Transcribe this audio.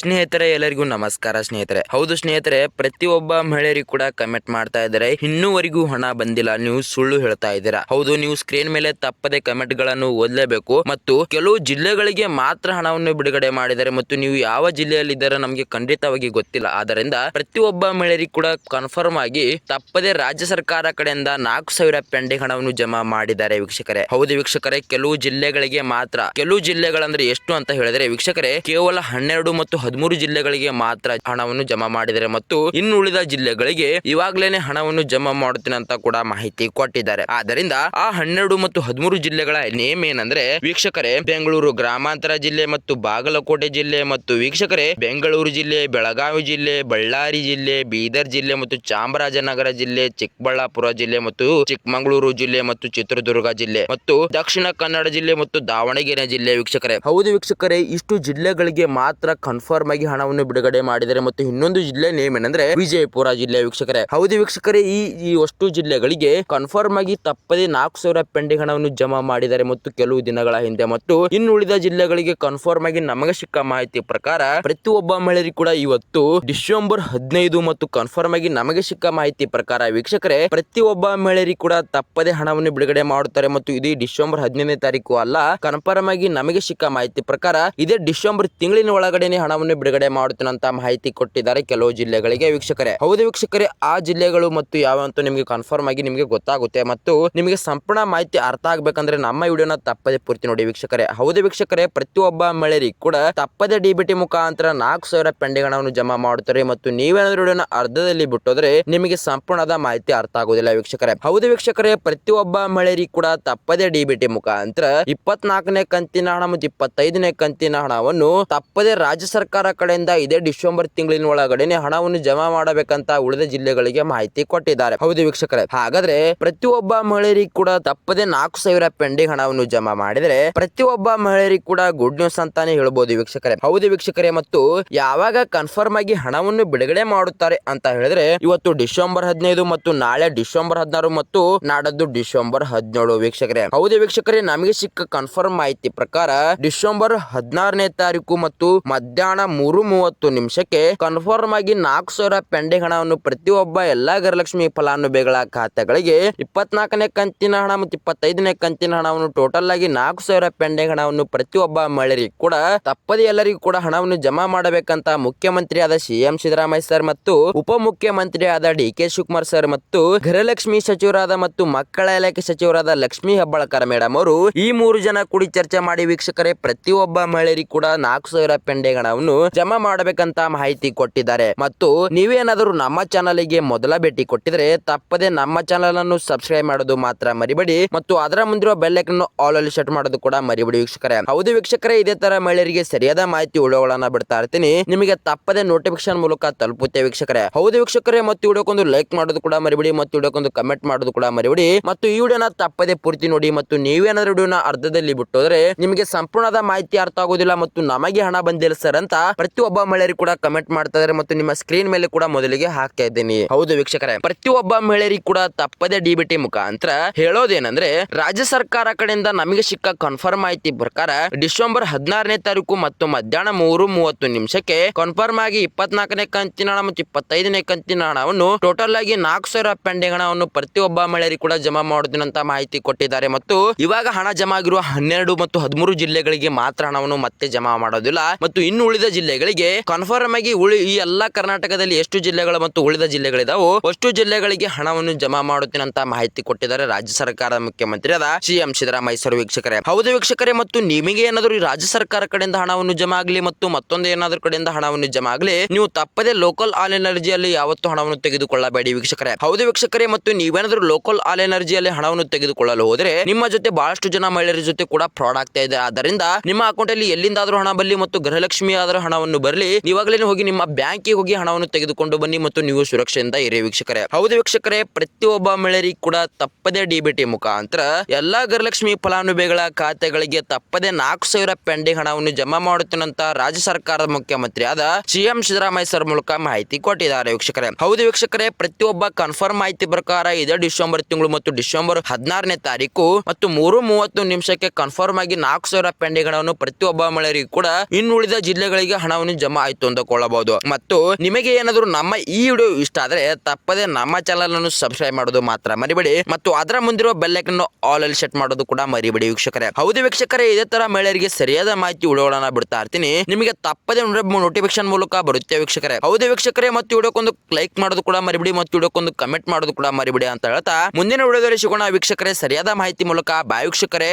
ಸ್ನೇಹಿತರೆ, ಎಲ್ಲರಿಗೂ ನಮಸ್ಕಾರ ಸ್ನೇಹಿತರೆ. ಹೌದು ಸ್ನೇಹಿತರೆ, ಪ್ರತಿಯೊಬ್ಬ ಮಹಿಳೆಯರಿಗೂ ಕೂಡ ಕಮೆಂಟ್ ಮಾಡ್ತಾ ಇದ್ದಾರೆ. ಇನ್ನೂವರೆಗೂ ಹಣ ಬಂದಿಲ್ಲ, ನೀವು ಸುಳ್ಳು ಹೇಳ್ತಾ ಇದ್ದೀರಾ? ಹೌದು, ನೀವು ಸ್ಕ್ರೀನ್ ಮೇಲೆ ತಪ್ಪದೆ ಕಮೆಂಟ್ಗಳನ್ನು ಓದಲೇಬೇಕು ಮತ್ತು ಕೆಲವು ಜಿಲ್ಲೆಗಳಿಗೆ ಮಾತ್ರ ಹಣವನ್ನು ಬಿಡುಗಡೆ ಮಾಡಿದ್ದಾರೆ ಮತ್ತು ನೀವು ಯಾವ ಜಿಲ್ಲೆಯಲ್ಲಿ ಇದ್ದಾರೆ ನಮಗೆ ಖಂಡಿತವಾಗಿ ಗೊತ್ತಿಲ್ಲ. ಆದ್ದರಿಂದ ಪ್ರತಿಯೊಬ್ಬ ಮಹಿಳೆಯರಿಗೂ ಕೂಡ ಕನ್ಫರ್ಮ್ ಆಗಿ ತಪ್ಪದೆ ರಾಜ್ಯ ಸರ್ಕಾರ ಕಡೆಯಿಂದ ನಾಲ್ಕು ಸಾವಿರ ಪೆಂಡಿಂಗ್ ಹಣವನ್ನು ಜಮಾ ಮಾಡಿದ್ದಾರೆ ವೀಕ್ಷಕರೇ. ಹೌದು ವೀಕ್ಷಕರೇ, ಕೆಲವು ಜಿಲ್ಲೆಗಳಿಗೆ ಮಾತ್ರ, ಕೆಲವು ಜಿಲ್ಲೆಗಳಂದ್ರೆ ಎಷ್ಟು ಅಂತ ಹೇಳಿದ್ರೆ ವೀಕ್ಷಕರೇ, ಕೇವಲ ಹನ್ನೆರಡು ಮತ್ತು ಹದಿಮೂರು ಜಿಲ್ಲೆಗಳಿಗೆ ಮಾತ್ರ ಹಣವನ್ನು ಜಮಾ ಮಾಡಿದರೆ ಮತ್ತು ಇನ್ನು ಉಳಿದ ಜಿಲ್ಲೆಗಳಿಗೆ ಇವಾಗ್ಲೇನೆ ಹಣವನ್ನು ಜಮಾ ಮಾಡುತ್ತೇನೆ ಅಂತ ಕೂಡ ಮಾಹಿತಿ ಕೊಟ್ಟಿದ್ದಾರೆ. ಆದ್ದರಿಂದ ಆ ಹನ್ನೆರಡು ಮತ್ತು ಹದಿಮೂರು ಜಿಲ್ಲೆಗಳ ನೇಮ್ ಏನಂದ್ರೆ ವೀಕ್ಷಕರೇ, ಬೆಂಗಳೂರು ಗ್ರಾಮಾಂತರ ಜಿಲ್ಲೆ ಮತ್ತು ಬಾಗಲಕೋಟೆ ಜಿಲ್ಲೆ ಮತ್ತು ವೀಕ್ಷಕರೇ, ಬೆಂಗಳೂರು ಜಿಲ್ಲೆ, ಬೆಳಗಾವಿ ಜಿಲ್ಲೆ, ಬಳ್ಳಾರಿ ಜಿಲ್ಲೆ, ಬೀದರ್ ಜಿಲ್ಲೆ ಮತ್ತು ಚಾಮರಾಜನಗರ ಜಿಲ್ಲೆ, ಚಿಕ್ಕಬಳ್ಳಾಪುರ ಜಿಲ್ಲೆ ಮತ್ತು ಚಿಕ್ಕಮಗಳೂರು ಜಿಲ್ಲೆ ಮತ್ತು ಚಿತ್ರದುರ್ಗ ಜಿಲ್ಲೆ ಮತ್ತು ದಕ್ಷಿಣ ಕನ್ನಡ ಜಿಲ್ಲೆ ಮತ್ತು ದಾವಣಗೆರೆ ಜಿಲ್ಲೆ ವೀಕ್ಷಕರೇ. ಹೌದು ವೀಕ್ಷಕರೇ, ಇಷ್ಟು ಜಿಲ್ಲೆಗಳಿಗೆ ಮಾತ್ರ ಕನ್ಫರ್ಮ್ ಆಗಿ ಹಣವನ್ನು ಬಿಡುಗಡೆ ಮಾಡಿದರೆ ಮತ್ತು ಇನ್ನೊಂದು ಜಿಲ್ಲೆ ನೇಮ್ ಏನಂದ್ರೆ ವಿಜಯಪುರ ಜಿಲ್ಲೆ ವೀಕ್ಷಕರೇ. ಹೌದು ವೀಕ್ಷಕರೇ, ಈ ಈ ಅಷ್ಟು ಜಿಲ್ಲೆಗಳಿಗೆ ಕನ್ಫರ್ಮ್ ಆಗಿ ತಪ್ಪದೆ ನಾಲ್ಕು ಸಾವಿರ ಪೆಂಡಿಂಗ್ ಹಣವನ್ನು ಜಮಾ ಮಾಡಿದ್ದಾರೆ ಮತ್ತು ಕೆಲವು ದಿನಗಳ ಹಿಂದೆ ಮತ್ತು ಇನ್ನುಳಿದ ಜಿಲ್ಲೆಗಳಿಗೆ ಕನ್ಫರ್ಮ್ ಆಗಿ ನಮಗೆ ಸಿಕ್ಕ ಮಾಹಿತಿ ಪ್ರಕಾರ ಪ್ರತಿಯೊಬ್ಬ ಮಹಿಳೆಯರಿಗೂ ಕೂಡ ಇವತ್ತು ಡಿಸೆಂಬರ್ ಹದಿನೈದು ಮತ್ತು ಕನ್ಫರ್ಮ್ ಆಗಿ ನಮಗೆ ಸಿಕ್ಕ ಮಾಹಿತಿ ಪ್ರಕಾರ ವೀಕ್ಷಕರೇ, ಪ್ರತಿಯೊಬ್ಬ ಮಹಿಳೆಯರಿಗೂ ಕೂಡ ತಪ್ಪದೆ ಹಣವನ್ನು ಬಿಡುಗಡೆ ಮಾಡುತ್ತಾರೆ ಮತ್ತು ಇದು ಡಿಸೆಂಬರ್ ಹದಿನೈದನೇ ತಾರೀಕು ಅಲ್ಲ ಕನ್ಫರ್ಮ್ ಆಗಿ ನಮಗೆ ಸಿಕ್ಕ ಮಾಹಿತಿ ಪ್ರಕಾರ ಇದೇ ಡಿಸೆಂಬರ್ ತಿಂಗಳಿನ ಒಳಗಡೆನೆ ಹಣವನ್ನು ಬಿಡುಗಡೆ ಮಾಡುತ್ತೇನೆ ಮಾಹಿತಿ ಕೊಟ್ಟಿದ್ದಾರೆ ಕೆಲವು ಜಿಲ್ಲೆಗಳಿಗೆ ವೀಕ್ಷಕರೇ. ಹೌದು ವೀಕ್ಷಕರೇ, ಆ ಜಿಲ್ಲೆಗಳು ಮತ್ತು ಯಾವ ಅಂತ ನಿಮಗೆ ಕನ್ಫರ್ಮ್ ಆಗಿ ನಿಮಗೆ ಗೊತ್ತಾಗುತ್ತೆ ಮತ್ತು ನಿಮಗೆ ಸಂಪೂರ್ಣ ಮಾಹಿತಿ ಅರ್ಥ ಆಗ್ಬೇಕಂದ್ರೆ ನಮ್ಮ ವಿಡಿಯೋನ ತಪ್ಪದೆ ಪೂರ್ತಿ ನೋಡಿ ವೀಕ್ಷಕರೇ. ಹೌದು ವೀಕ್ಷಕರೇ, ಪ್ರತಿಯೊಬ್ಬ ಮಹಿಳೆಯರಿಗೆ ಕೂಡ ತಪ್ಪದೆ ಡಿಬಿಟಿ ಮುಖಾಂತರ ನಾಲ್ಕು ಸಾವಿರ ಪೆಂಡಿಂಗ್ ಹಣವನ್ನು ಜಮಾ ಮಾಡುತ್ತಾರೆ ಮತ್ತು ನೀವೇನಾದ್ರೂ ವಿಡಿಯೋನ ಅರ್ಧದಲ್ಲಿ ಬಿಟ್ಟೋದ್ರೆ ನಿಮಗೆ ಸಂಪೂರ್ಣದ ಮಾಹಿತಿ ಅರ್ಥ ಆಗೋದಿಲ್ಲ ವೀಕ್ಷಕರೇ. ಹೌದು ವೀಕ್ಷಕರೇ, ಪ್ರತಿಯೊಬ್ಬ ಮಹಿಳೆಯರಿಗೆ ಕೂಡ ತಪ್ಪದೆ ಡಿಬಿಟಿ ಮುಖಾಂತರ ಇಪ್ಪತ್ನಾಲ್ಕನೇ ಕಂತಿನ ಹಣ ಮತ್ತು ಇಪ್ಪತ್ತೈದನೇ ಕಂತಿನ ಹಣವನ್ನು ತಪ್ಪದೆ ರಾಜ್ಯ ಸರ್ಕಾರ ಕಡೆಯಿಂದ ಇದೇ ಡಿಸೆಂಬರ್ ತಿಂಗಳಿನ ಒಳಗಡೆನೆ ಹಣವನ್ನು ಜಮಾ ಮಾಡಬೇಕಂತ ಉಳಿದ ಜಿಲ್ಲೆಗಳಿಗೆ ಮಾಹಿತಿ ಕೊಟ್ಟಿದ್ದಾರೆ. ಹೌದು ವೀಕ್ಷಕರೇ. ಹಾಗಾದ್ರೆ ಪ್ರತಿಯೊಬ್ಬ ಮಹಿಳೆಯರಿಗೆ ಕೂಡ ತಪ್ಪದೆ ನಾಲ್ಕು ಸಾವಿರ ಪೆಂಡಿಂಗ್ ಹಣವನ್ನು ಜಮಾ ಮಾಡಿದ್ರೆ ಪ್ರತಿಯೊಬ್ಬ ಮಹಿಳೆಯರಿಗೆ ಕೂಡ ಗುಡ್ ನ್ಯೂಸ್ ಅಂತಾನೆ ಹೇಳ್ಬೋದು ವೀಕ್ಷಕರೇ. ಹೌದು ವೀಕ್ಷಕರೇ, ಮತ್ತು ಯಾವಾಗ ಕನ್ಫರ್ಮ್ ಆಗಿ ಹಣವನ್ನು ಬಿಡುಗಡೆ ಮಾಡುತ್ತಾರೆ ಅಂತ ಹೇಳಿದ್ರೆ ಇವತ್ತು ಡಿಸೆಂಬರ್ ಹದಿನೈದು ಮತ್ತು ನಾಳೆ ಡಿಸೆಂಬರ್ ಹದಿನಾರು ಮತ್ತು ನಾಡದ್ದು ಡಿಸೆಂಬರ್ ಹದಿನೇಳು ವೀಕ್ಷಕರೇ. ಹೌದು ವೀಕ್ಷಕರೇ, ನಮಗೆ ಸಿಕ್ಕ ಕನ್ಫರ್ಮ್ ಮಾಹಿತಿ ಪ್ರಕಾರ ಡಿಸೆಂಬರ್ ಹದಿನಾರನೇ ತಾರೀಕು ಮತ್ತು ಮಧ್ಯಾಹ್ನ ಮೂರು ಮೂವತ್ತು ನಿಮಿಷಕ್ಕೆ ಕನ್ಫರ್ಮ್ ಆಗಿ ನಾಲ್ಕು ಸಾವಿರ ಪೆಂಡಿಂಗ್ ಹಣವನ್ನು ಪ್ರತಿಯೊಬ್ಬ ಎಲ್ಲಾ ಗೃಹಲಕ್ಷ್ಮಿ ಫಲಾನುಭವಿಗಳ ಖಾತೆಗಳಿಗೆ ಇಪ್ಪತ್ನಾಲ್ಕನೇ ಕಂತಿನ ಹಣ ಮತ್ತು ಇಪ್ಪತ್ತೈದನೇ ಕಂತಿನ ಹಣವನ್ನು ಟೋಟಲ್ ಆಗಿ ನಾಲ್ಕು ಸಾವಿರ ಪೆಂಡಿಂಗ್ ಹಣವನ್ನು ಪ್ರತಿಯೊಬ್ಬ ಮಹಿಳೆಯರಿಗೂ ಕೂಡ ತಪ್ಪದೆ ಎಲ್ಲರಿಗೂ ಕೂಡ ಹಣವನ್ನು ಜಮಾ ಮಾಡಬೇಕಂತ ಮುಖ್ಯಮಂತ್ರಿ ಆದ ಸಿಎಂ ಸಿದ್ದರಾಮಯ್ಯ ಸರ್ ಮತ್ತು ಉಪಮುಖ್ಯಮಂತ್ರಿ ಆದ ಡಿ ಕೆ ಶಿವಕುಮಾರ್ ಸರ್ ಮತ್ತು ಗೃಹಲಕ್ಷ್ಮಿ ಸಚಿವರಾದ ಮತ್ತು ಮಕ್ಕಳ ಇಲಾಖೆ ಸಚಿವರಾದ ಲಕ್ಷ್ಮಿ ಹೆಬ್ಬಾಳ್ಕರ್ ಮೇಡಮ್ ಅವರು ಈ ಮೂರು ಜನ ಕೂಡಿ ಚರ್ಚೆ ಮಾಡಿ ವೀಕ್ಷಕರೇ, ಪ್ರತಿಯೊಬ್ಬ ಮಹಿಳೆಯರಿಗೂ ಕೂಡ ನಾಲ್ಕು ಸಾವಿರ ಪೆಂಡಿಂಗ್ ಹಣವನ್ನು ಜಮಾ ಮಾಡಬೇಕಂತ ಮಾಹಿತಿ ಕೊಟ್ಟಿದ್ದಾರೆ. ಮತ್ತು ನೀವೇನಾದರೂ ನಮ್ಮ ಚಾನಲ್ಗೆ ಮೊದಲ ಭೇಟಿ ಕೊಟ್ಟಿದ್ರೆ ತಪ್ಪದೆ ನಮ್ಮ ಚಾನಲ್ ಅನ್ನು ಸಬ್ಸ್ಕ್ರೈಬ್ ಮಾಡೋದು ಮಾತ್ರ ಮರಿಬೇಡಿ. ಮತ್ತು ಅದರ ಮುಂದಿರುವ ಬೆಲ್ ಐಕನ್ ಆಲ್ ಅಲ್ಲಿ ಸೆಟ್ ಮಾಡೋದು ಕೂಡ ಮರಿಬೇಡಿ ವೀಕ್ಷಕರೇ. ಹೌದು ವೀಕ್ಷಕರೇ, ಇದೇ ತರ ಮಹಿಳೆಯರಿಗೆ ಸರಿಯಾದ ಮಾಹಿತಿ ವಿಡಿಯೋಗಳನ್ನ ಬಿಡ್ತಾ ಇರ್ತೀನಿ. ನಿಮಗೆ ತಪ್ಪದೆ ನೋಟಿಫಿಕೇಶನ್ ಮೂಲಕ ತಲುಪುತ್ತೆ ವೀಕ್ಷಕರೇ. ಹೌದು ವೀಕ್ಷಕರೇ, ಮತ್ತು ವಿಡಿಯೋಕೊಂದು ಲೈಕ್ ಮಾಡೋದು ಕೂಡ ಮರಿಬೇಡಿ, ಮತ್ತು ವಿಡಿಯೋಕೊಂದು ಕಮೆಂಟ್ ಮಾಡೋದು ಕೂಡ ಮರಿಬೇಡಿ. ಮತ್ತು ಈ ವಿಡಿಯೋನ ತಪ್ಪದೆ ಪೂರ್ತಿ ನೋಡಿ, ಮತ್ತು ನೀವೇನಾದ್ರೂ ವಿಡಿಯೋನ ಅರ್ಧದಲ್ಲಿ ಬಿಟ್ಟೋದ್ರೆ ನಿಮಗೆ ಸಂಪೂರ್ಣದ ಮಾಹಿತಿ ಅರ್ಥ ಆಗೋದಿಲ್ಲ ಮತ್ತು ನಮಗೆ ಹಣ ಬಂದಿಲ್ಲ ಸರ್ ಅಂತ ಪ್ರತಿಯೊಬ್ಬ ಮಹಿಳೆಯರು ಕೂಡ ಕಮೆಂಟ್ ಮಾಡ್ತಾ ಇದ್ದಾರೆ ಮತ್ತು ನಿಮ್ಮ ಸ್ಕ್ರೀನ್ ಮೇಲೆ ಕೂಡ ಮೊದಲಿಗೆ ಹಾಕ್ತಾ ಇದ್ದೀನಿ. ಹೌದು ವೀಕ್ಷಕರೇ, ಪ್ರತಿಯೊಬ್ಬ ಮಹಿಳೆಯರಿಗೆ ಕೂಡ ತಪ್ಪದೆ ಡಿಬಿಟಿ ಮುಖಾಂತರ ಹೇಳೋದೇನಂದ್ರೆ, ರಾಜ್ಯ ಸರ್ಕಾರ ಕಡೆಯಿಂದ ನಮಗೆ ಸಿಕ್ಕ ಕನ್ಫರ್ಮ್ ಮಾಹಿತಿ ಪ್ರಕಾರ ಡಿಸೆಂಬರ್ ಹದಿನಾರನೇ ತಾರೀಕು ಮತ್ತು ಮಧ್ಯಾಹ್ನ ಮೂರು ಮೂವತ್ತು ನಿಮಿಷಕ್ಕೆ ಕನ್ಫರ್ಮ್ ಆಗಿ ಇಪ್ಪತ್ನಾಲ್ಕನೇ ಕಂತಿನ ಹಣ ಮತ್ತು ಇಪ್ಪತ್ತೈದನೇ ಕಂತಿನ ಹಣವನ್ನು ಟೋಟಲ್ ಆಗಿ ನಾಲ್ಕು ಸಾವಿರ ಪೆಂಡಿಂಗ್ ಹಣವನ್ನು ಪ್ರತಿಯೊಬ್ಬ ಮಹಿಳೆಯರಿಗೆ ಕೂಡ ಜಮಾ ಮಾಡೋದಿನಂತ ಮಾಹಿತಿ ಕೊಟ್ಟಿದ್ದಾರೆ ಮತ್ತು ಇವಾಗ ಹಣ ಜಮಾ ಆಗಿರುವ ಹನ್ನೆರಡು ಮತ್ತು ಹದಿಮೂರು ಜಿಲ್ಲೆಗಳಿಗೆ ಮಾತ್ರ ಹಣವನ್ನು ಮತ್ತೆ ಜಮಾ ಮಾಡೋದಿಲ್ಲ. ಮತ್ತು ಇನ್ನು ಉಳಿದ ಜಿಲ್ಲೆಗಳಿಗೆ ಕನ್ಫರ್ಮ್ ಆಗಿ ಉಳಿ, ಈ ಎಲ್ಲಾ ಕರ್ನಾಟಕದಲ್ಲಿ ಎಷ್ಟು ಜಿಲ್ಲೆಗಳು ಮತ್ತು ಉಳಿದ ಜಿಲ್ಲೆಗಳಿದಾವೋ ಅಷ್ಟು ಜಿಲ್ಲೆಗಳಿಗೆ ಹಣವನ್ನು ಜಮಾ ಮಾಡುತ್ತೇನೆ ಅಂತ ಮಾಹಿತಿ ಕೊಟ್ಟಿದ್ದಾರೆ ರಾಜ್ಯ ಸರ್ಕಾರದ ಮುಖ್ಯಮಂತ್ರಿ ಅದ ಸಿಎಂ ಸಿದ್ದರಾಮಯ್ಯ ಸರ್ ವೀಕ್ಷಕರೇ. ಹೌದು ವೀಕ್ಷಕರೇ, ಮತ್ತು ನಿಮಗೆ ಏನಾದರೂ ರಾಜ್ಯ ಸರ್ಕಾರ ಕಡೆಯಿಂದ ಹಣವನ್ನು ಜಮಾ ಆಗಲಿ ಮತ್ತು ಮತ್ತೊಂದು ಏನಾದರೂ ಕಡೆಯಿಂದ ಹಣವನ್ನು ಜಮಾ ಆಗಲಿ, ನೀವು ತಪ್ಪದೆ ಲೋಕಲ್ ಆಲ್ ಎನರ್ಜಿಯಲ್ಲಿ ಯಾವತ್ತು ಹಣವನ್ನು ತೆಗೆದುಕೊಳ್ಳಬೇಡಿ ವೀಕ್ಷಕರೇ. ಹೌದು ವೀಕ್ಷಕರೇ, ಮತ್ತು ನೀವೇನಾದರೂ ಲೋಕಲ್ ಆಲ್ ಎನರ್ಜಿಯಲ್ಲಿ ಹಣವನ್ನು ತೆಗೆದುಕೊಳ್ಳಲು ಹೋದರೆ ನಿಮ್ಮ ಜೊತೆ ಬಹಳಷ್ಟು ಜನ ಮಹಿಳೆಯರ ಜೊತೆ ಕೂಡ ಫ್ರಾಡ್ ಆಗ್ತಾ ಇದೆ. ಆದ್ದರಿಂದ ನಿಮ್ಮ ಅಕೌಂಟ್ ಅಲ್ಲಿ ಎಲ್ಲಿಂದಾದ್ರೂ ಹಣ ಬಲ್ಲಿ ಮತ್ತು ಗೃಹಲಕ್ಷ್ಮಿ ಹಣವನ್ನು ಬರಲಿ ನೀವಾಗಲೇ ಹೋಗಿ ನಿಮ್ಮ ಬ್ಯಾಂಕಿಗೆ ಹೋಗಿ ಹಣವನ್ನು ತೆಗೆದುಕೊಂಡು ಬನ್ನಿ ಮತ್ತು ನೀವು ಸುರಕ್ಷೆಯಿಂದ ಇರಿ ವೀಕ್ಷಕರೇ. ಹೌದು ವೀಕ್ಷಕರೇ, ಪ್ರತಿಯೊಬ್ಬ ಮಹಿಳೆಯರಿಗೆ ಕೂಡ ತಪ್ಪದೆ ಡಿಬಿಟಿ ಮುಖಾಂತರ ಎಲ್ಲಾ ಗೃಹಲಕ್ಷ್ಮಿ ಫಲಾನುಭವಿಗಳ ಖಾತೆಗಳಿಗೆ ತಪ್ಪದೆ ನಾಲ್ಕು ಸಾವಿರ ಪೆಂಡಿಂಗ್ ಹಣವನ್ನು ಜಮಾ ಮಾಡುತ್ತಿನಂತ ರಾಜ್ಯ ಸರ್ಕಾರದ ಮುಖ್ಯಮಂತ್ರಿ ಆದ ಸಿಎಂ ಸಿದ್ದರಾಮಯ್ಯ ಸರ್ ಮೂಲಕ ಮಾಹಿತಿ ಕೊಟ್ಟಿದ್ದಾರೆ ವೀಕ್ಷಕರೇ. ಹೌದು ವೀಕ್ಷಕರೇ, ಪ್ರತಿಯೊಬ್ಬ ಕನ್ಫರ್ಮ್ ಮಾಹಿತಿ ಪ್ರಕಾರ ಇದೇ ಡಿಸೆಂಬರ್ ತಿಂಗಳು ಮತ್ತು ಡಿಸೆಂಬರ್ ಹದಿನಾರನೇ ತಾರೀಕು ಮತ್ತು ಮೂರು ಮೂವತ್ತು ನಿಮಿಷಕ್ಕೆ ಕನ್ಫರ್ಮ್ ಆಗಿ ನಾಲ್ಕು ಸಾವಿರ ಪೆಂಡಿಂಗ್ ಹಣವನ್ನು ಪ್ರತಿಯೊಬ್ಬ ಮಹಿಳೆಯರಿಗೂ ಕೂಡ ಇನ್ನುಳಿದ ಜಿಲ್ಲೆಗಳಿಗೆ ಖಾತೆಗಳಿಗೆ ಹಣವನ್ನು ಜಮಾ ಆಯ್ತು ಅಂದುಕೊಳ್ಳಬಹುದು ಮತ್ತು ನಿಮಗೆ ಏನಾದರೂ ನಮ್ಮ ಈ ವಿಡಿಯೋ ಇಷ್ಟ ಆದರೆ ತಪ್ಪದೆ ನಮ್ಮ ಚಾನಲ್ ಅನ್ನು ಸಬ್ಸ್ಕ್ರೈಬ್ ಮಾಡೋದು ಮಾತ್ರ ಮರಿಬೇಡಿ. ಮತ್ತು ಅದರ ಮುಂದಿರುವ ಅನ್ನು ಆಲ್ ಅಲ್ಲಿ ಸೆಟ್ ಮಾಡೋದು ಕೂಡ ಮರಿಬೇಡಿ ವೀಕ್ಷಕರೇ. ಹೌದು ವೀಕ್ಷಕರೇ, ಇದೇ ತರ ಮಹಿಳೆಯರಿಗೆ ಸರಿಯಾದ ಮಾಹಿತಿ ವಿಡಿಯೋಗಳನ್ನ ಬಿಡ್ತಾ ಇರ್ತೀನಿ. ನಿಮಗೆ ತಪ್ಪದೆ ನೋಟಿಫಿಕೇಶನ್ ಮೂಲಕ ಬರುತ್ತೆ ವೀಕ್ಷಕರೇ. ಹೌದು ವೀಕ್ಷಕರೇ, ಮತ್ತು ವಿಡಿಯೋಕ್ಕೊಂದು ಲೈಕ್ ಮಾಡೋದು ಕೂಡ ಮರಿಬಿಡಿ, ಮತ್ತು ವಿಡಿಯೋಕ್ಕೊಂದು ಕಮೆಂಟ್ ಮಾಡೋದು ಕೂಡ ಮರಿಬಿಡಿ ಅಂತ ಹೇಳ್ತಾ ಮುಂದಿನ ವಿಡಿಯೋದಲ್ಲಿ ಸಿಗೋಣ ವೀಕ್ಷಕರೇ. ಸರಿಯಾದ ಮಾಹಿತಿ ಮೂಲಕ ಬಾಯ್ ವೀಕ್ಷಕರೇ.